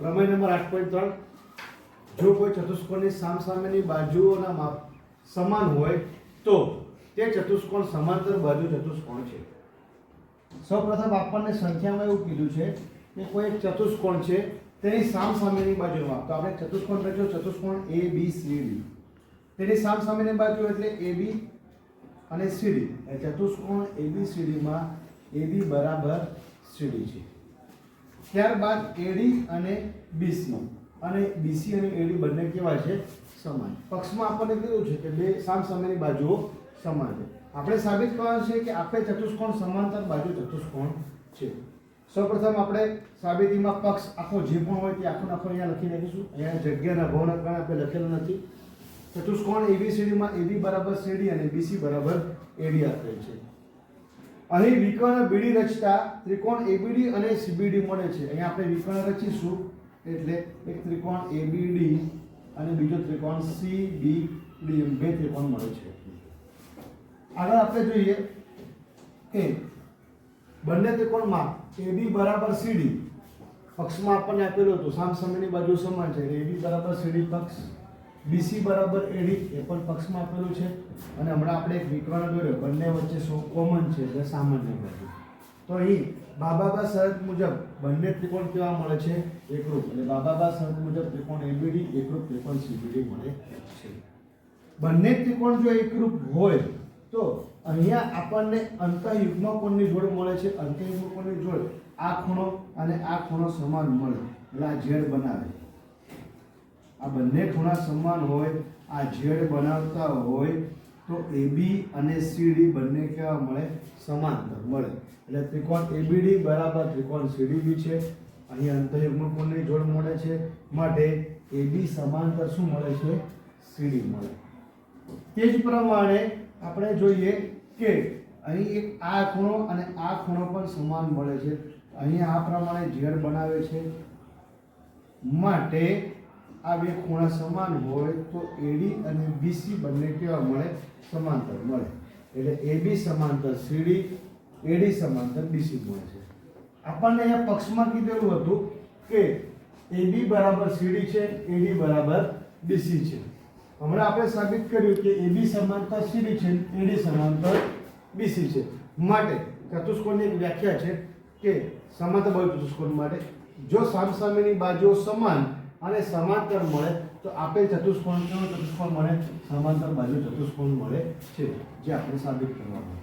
પ્રમેય નંબર આઠ પોઈન્ટ ત્રણ. જો કોઈ ચતુષ્કોણની સામસામેની બાજુઓના માપ સમાન હોય, તો તે ચતુષ્કોણ સમાંતર બાજુ ચતુષ્કોણ છે. સૌપ્રથમ આપણને સંખ્યામાં એવું કીધું છે કે કોઈ એક ચતુષ્કોણ છે, તેની સામસામેની બાજુ માપ તો આપણે ચતુષ્કોણ લખ્યો ચતુષ્કોણ એ બી સી ડી તેની સામસામેની બાજુ એટલે એ બી અને સીડી એ ચતુષ્કોણ એ બી બરાબર સીડી છે. ત્યારબાદ એડી અને બીસી અને બીસી અને એડી બંને કેવા છે? સમાન. પક્ષમાં આપણને કીધું છે કે બે સામ સામેની બાજુઓ સમાન છે. આપણે સાબિત કરવાનું છે કે આપેલ ચતુષ્કોણ સમાંતર બાજુ ચતુષ્કોણ છે. સૌપ્રથમ આપણે સાબિતીમાં પક્ષ આખો જે પણ હોય તે આખો આખો અહીંયા લખી નાખીશું. અહીંયા જગ્યાના ભાવના કારણે આપણે લખેલું નથી. ચતુષ્કોણ એબીસીડીમાં એબી બરાબર સીડી અને બીસી બરાબર એડી આપેલ છે. અહીં વિકર્ણ બીડી રચતા ત્રિકોણ એબીડી અને સીબીડી મળે છે. અહીંયા આપણે વિકર્ણ રચીશું, એટલે એક ત્રિકોણ એબીડી અને બીજો ત્રિકોણ સીબીડી એમ બે ત્રિકોણ મળે છે. આગળ આપણે જોઈએ કે બંને ત્રિકોણમાં એબી બરાબર સીડી પક્ષમાં આપણને આપેલું હતું. સામસામેની બાજુ સમાન છે. એબી બરાબર સીડી પક્ષ બીસી બરાબર એડી એ પણ પક્ષમાં આપેલું છે. અને હમણાં આપણે એક વિકર્ણ દોર્યો. બંને વચ્ચે સો કોમન છે? એટલે સામાન્ય બાજુ તો અહીં બાબાબા શરત મુજબ બંને ત્રિકોણ કેવા મળે છે? એકરૂપ એટલે બાબાબા શરત મુજબ ત્રિકોણ એબીડી એકરૂપ ત્રિકોણ સીબીડી મળે છે. બંને ત્રિકોણ જો એકરૂપ હોય, તો અહીંયા આપણને અંતઃયુગ્મ કોણની જોડ મળે છે. અંતઃયુગ્મ કોણની જોડ આ ખૂણો અને આ ખૂણો સમાન મળે. એટલે આ ઝેડ બનાવે. આ બંને ખૂણા સમાન હોય, આ ઝેડ બનાવતા હોય, તો એબી અને સીડી બંને કેવા મળે? સમાંતર મળે. એટલે ત્રિકોણ એબીડી બરાબર ત્રિકોણ સીડીબી છે. અહીં અંતઃયુગ્મ કોણની જોડ મળે છે. માટે એબી સમાંતર શું મળે છે? સીડી મળે. તે જ પ્રમાણે આપણે જોઈએ કે અહીં એક આ ખૂણો અને આ ખૂણો પણ સમાન મળે છે. અહીં આ પ્રમાણે ઝેડ બનાવે છે. માટે આ બે ખૂણા સમાન હોય તો એડી અને બીસી બંને કેવા મળે? સમાંતર મળે. એટલે એબી સમાંતર સીડી એડી સમાંતર બીસી મળે છે. આપણને અહીંયા પક્ષમાં કીધેલું હતું કે એબી બરાબર સીડી છે એડી બરાબર બીસી છે. હમણાં આપણે સાબિત કર્યું કે એબી સમાંતર સીડી છે એડી સમાંતર બીસી છે. માટે ચતુષ્કોણની એક વ્યાખ્યા છે કે સમાંતર બાજુ ચતુષ્કોણ માટે. જો સામસામેની બાજુઓ સમાન અને સમાંતર મળે, તો આપેલ ચતુષ્કોણ ચતુષ્કોણ મળે? સમાંતર બાજુ ચતુષ્કોણ મળે છે, જે આપણે સાબિત કરવાનું